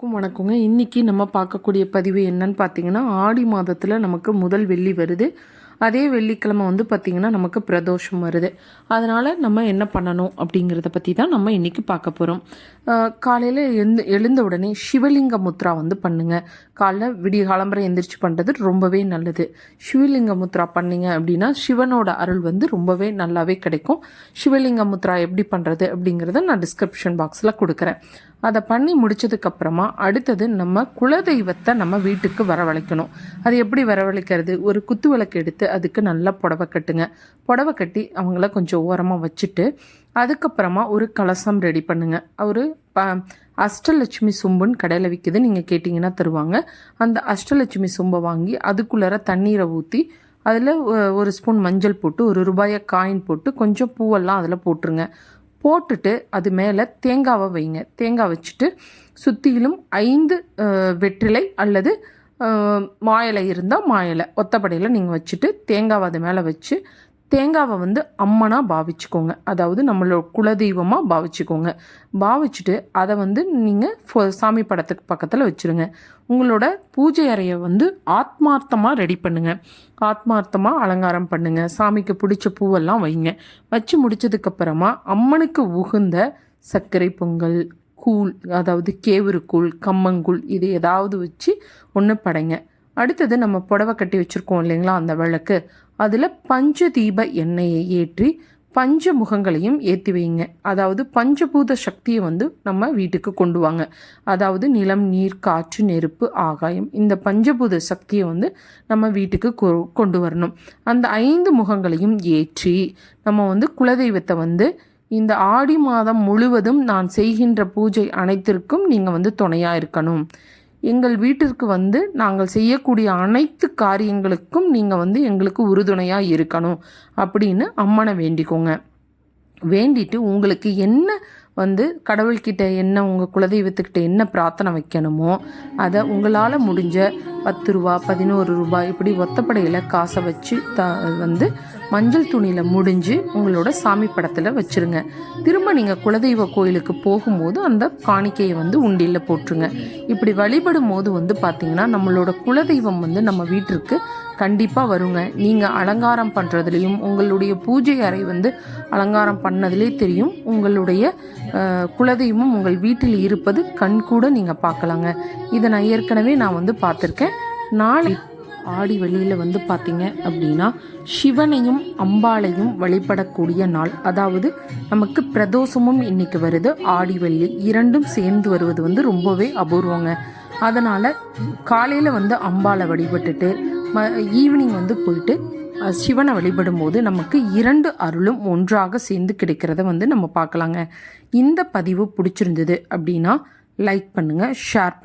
வணக்கம் வணக்கங்க. இன்றைக்கி நம்ம பார்க்கக்கூடிய பதிவு என்னன்னு பார்த்தீங்கன்னா ஆடி மாதத்தில் நமக்கு முதல் வெள்ளி வருது. அதே வெள்ளிக்கிழமை வந்து பார்த்திங்கன்னா நமக்கு பிரதோஷம் வருது. அதனால் நம்ம என்ன பண்ணணும் அப்படிங்கிறத பற்றி தான் நம்ம இன்றைக்கி பார்க்க போகிறோம் காலையில் எழுந்து எழுந்த உடனே சிவலிங்க முத்ரா வந்து பண்ணுங்கள் காலைல விடிய காலம்பரை எந்திரிச்சு பண்ணுறது ரொம்பவே நல்லது. சிவலிங்க முத்ரா பண்ணிங்க அப்படின்னா சிவனோட அருள் வந்து ரொம்பவே நல்லாவே கிடைக்கும். சிவலிங்க முத்ரா எப்படி பண்ணுறது அப்படிங்கிறத நான் டிஸ்கிரிப்ஷன் பாக்ஸில் கொடுக்குறேன். அதை பண்ணி முடிச்சதுக்கப்புறமா அடுத்தது நம்ம குலதெய்வத்தை நம்ம வீட்டுக்கு வரவழைக்கணும். அது எப்படி வரவழைக்கிறது? ஒரு குத்து விளக்கு எடுத்து அதுக்கு நல்லா புடவை கட்டுங்க. புடவை கட்டி அவங்கள கொஞ்சம் ஓரமாக வச்சுட்டு அதுக்கப்புறமா ஒரு கலசம் ரெடி பண்ணுங்க. ஒரு ப அஷ்டலட்சுமி சொம்புன்னு கடையில் விற்கிது நீங்கள் கேட்டிங்கன்னா தருவாங்க. அந்த அஷ்டலட்சுமி சொம்பை வாங்கி அதுக்குள்ளார தண்ணீரை ஊற்றி அதில் ஒரு ஸ்பூன் மஞ்சள் போட்டு ஒரு ரூபாயை காயின் போட்டு கொஞ்சம் பூவெல்லாம் அதில் போட்டுருங்க. போட்டுட்டு அது மேலே தேங்காவை வைங்க. தேங்காய் வச்சுட்டு சுற்றிலும் ஐந்து வெற்றிலை அல்லது மாயலை இருந்தால் மாயலை. ஒத்தப்படையில் நீங்கள் வச்சுட்டு தேங்காவை அது மேலே வச்சு தேங்காவை வந்து அம்மனாக பாவிச்சுக்கோங்க. அதாவது நம்மளோட குலதெய்வமாக பாவிச்சுக்கோங்க. பாவிச்சுட்டு அதை வந்து நீங்கள் சாமி படத்துக்கு பக்கத்தில் வச்சுருங்க. உங்களோட பூஜை அறையை வந்து ஆத்மார்த்தமாக ரெடி பண்ணுங்கள் ஆத்மார்த்தமாக அலங்காரம் பண்ணுங்கள் சாமிக்கு பிடிச்ச பூவெல்லாம் வைங்க. வச்சு முடிச்சதுக்கப்புறமா அம்மனுக்கு உகுந்த சர்க்கரை பொங்கல் கூழ் அதாவது கேவுருக்கூழ் கம்மங்கூழ் இது ஏதாவது வச்சு ஒன்று படைங்க. அடுத்தது நம்ம புடவை கட்டி வச்சுருக்கோம் இல்லைங்களா அந்த விளக்கு. அதில் பஞ்ச தீப எண்ணெயை ஏற்றி பஞ்ச முகங்களையும் ஏற்றி வைங்க. அதாவது பஞ்சபூத சக்தியை வந்து நம்ம வீட்டுக்கு கொண்டு வாங்க. அதாவது நிலம் நீர் காற்று நெருப்பு ஆகாயம் இந்த பஞ்சபூத சக்தியை வந்து நம்ம வீட்டுக்கு கொண்டு வரணும். அந்த ஐந்து முகங்களையும் ஏற்றி நம்ம வந்து குலதெய்வத்தை வந்து இந்த ஆடி மாதம் முழுவதும் நான் செய்கின்ற பூஜை அனைத்திற்கும் நீங்கள் வந்து துணையாக இருக்கணும். எங்கள் வீட்டிற்கு வந்து நாங்கள் செய்யக்கூடிய அனைத்து காரியங்களுக்கும் நீங்கள் வந்து எங்களுக்கு உறுதுணையாக இருக்கணும் அப்படின்னு அம்மனை வேண்டிக்கோங்க. வேண்டிட்டு உங்களுக்கு என்ன வந்து கடவுள்கிட்ட என்ன உங்கள் குலதெய்வத்துக்கிட்ட என்ன பிரார்த்தனை வைக்கணுமோ அதை உங்களால் முடிஞ்ச பத்து ரூபா பதினோரு ரூபாய் இப்படி ஒத்தப்படையில் காசை வச்சு த வந்து மஞ்சள் துணியில் முடிஞ்சு உங்களோட சாமி படத்தில் வச்சுருங்க. திரும்ப நீங்கள் குலதெய்வ கோயிலுக்கு போகும்போது அந்த காணிக்கையை வந்து உண்டியில் போட்டுருங்க. இப்படி வழிபடும் போது வந்து பார்த்திங்கன்னா நம்மளோட குலதெய்வம் வந்து நம்ம வீட்டிற்கு கண்டிப்பாக வருங்க. நீங்கள் அலங்காரம் பண்ணுறதுலையும் உங்களுடைய பூஜை அறை வந்து அலங்காரம் பண்ணதுலே தெரியும். உங்களுடைய குலதெய்வம் உங்கள் வீட்டில் இருப்பது கண் கூட நீங்கள் பார்க்கலாங்க. இதை நான் ஏற்கனவே நான் வந்து பார்த்துருக்கேன். நாளை ஆடி வெளியில் வந்து பார்த்தீங்க அப்படின்னா சிவனையும் அம்பாளையும் வழிபடக்கூடிய நாள். அதாவது நமக்கு பிரதோஷமும் இன்னைக்கு வருது. ஆடி வெள்ளி இரண்டும் சேர்ந்து வருவது வந்து ரொம்பவே அபூர்வங்க. அதனால் காலையில் வந்து அம்பாளை வழிபட்டுட்டு ம ஈவினிங் வந்து போயிட்டு சிவனை வழிபடும் போது நமக்கு இரண்டு அருளும் ஒன்றாக சேர்ந்து கிடைக்கிறத வந்து நம்ம பார்க்கலாங்க. இந்த பதிவு பிடிச்சிருந்தது அப்படின்னா லைக் பண்ணுங்கள் ஷேர் பண்ணுங்கள்